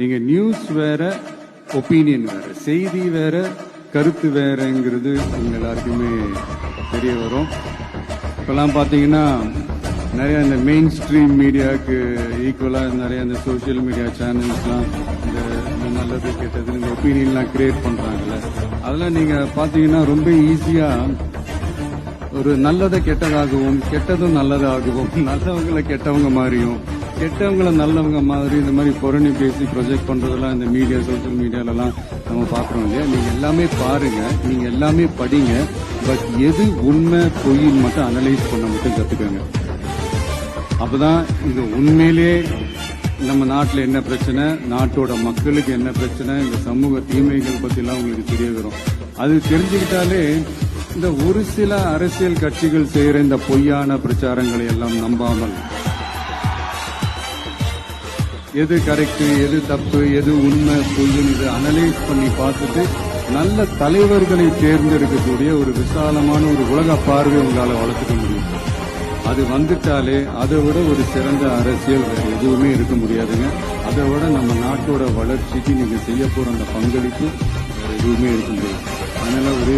நீங்க நியூஸ் வேற ஒப்பீனியன் வேற செய்தி வேற கருத்து வேறங்கிறது உங்க எல்லாருக்குமே தெரிய வரும். இப்பெல்லாம் பார்த்தீங்கன்னா நிறைய இந்த மெயின் ஸ்ட்ரீம் மீடியாவுக்கு ஈக்குவலாக நிறைய இந்த சோஷியல் மீடியா சேனல்ஸ்லாம் இந்த நல்லது கெட்டது இந்த ஒப்பீனியன்லாம் கிரியேட் பண்றாங்கல்ல. அதெல்லாம் நீங்க பாத்தீங்கன்னா ரொம்ப ஈஸியா ஒரு நல்லதை கெட்டதாகவும் கெட்டதும் நல்லதாகவும் நல்லவங்களை கெட்டவங்க மாதிரியும் கெட்டவங்களை நல்லவங்க மாதிரி இந்த மாதிரி புரணி பேசி ப்ரொஜெக்ட் பண்றதெல்லாம் இந்த மீடியா சோஷியல் மீடியாலலாம் நம்ம பார்க்குறோம் இல்லையா? நீங்க எல்லாமே பாருங்க நீங்க எல்லாமே படிங்க பட் எது உண்மை பொய்ன்னு மட்டும் அனலைஸ் பண்ண மட்டும் கத்துக்கோங்க. அப்பதான் இது உண்மையிலேயே நம்ம நாட்டில் என்ன பிரச்சனை? நாட்டோட மக்களுக்கு என்ன பிரச்சனை? இந்த சமூக தீமைகள் பத்திலாம் உங்களுக்கு தெரிய வரும். அது தெரிஞ்சுக்கிட்டாலே இந்த ஒரு சில அரசியல் கட்சிகள் செய்யற இந்த பொய்யான பிரச்சாரங்களை எல்லாம் நம்பாமல் எது கரெக்டு எது தப்பு எது உண்மை பொய்ன்னு இது அனலைஸ் பண்ணி பார்த்துட்டு நல்ல தலைவர்களை தேர்ந்தெடுக்கக்கூடிய ஒரு விசாலமான ஒரு உலக பார்வை உங்களால் வளர்த்துக்க முடியும். அது வந்துட்டாலே அதை விட ஒரு சிறந்த அரசியல் எதுவுமே இருக்க முடியாதுங்க. அதை விட நம்ம நாட்டோட வளர்ச்சிக்கு நீங்க செய்ய போற அந்த பங்களிப்பு எதுவுமே இருக்க முடியாது. அதனால ஒரே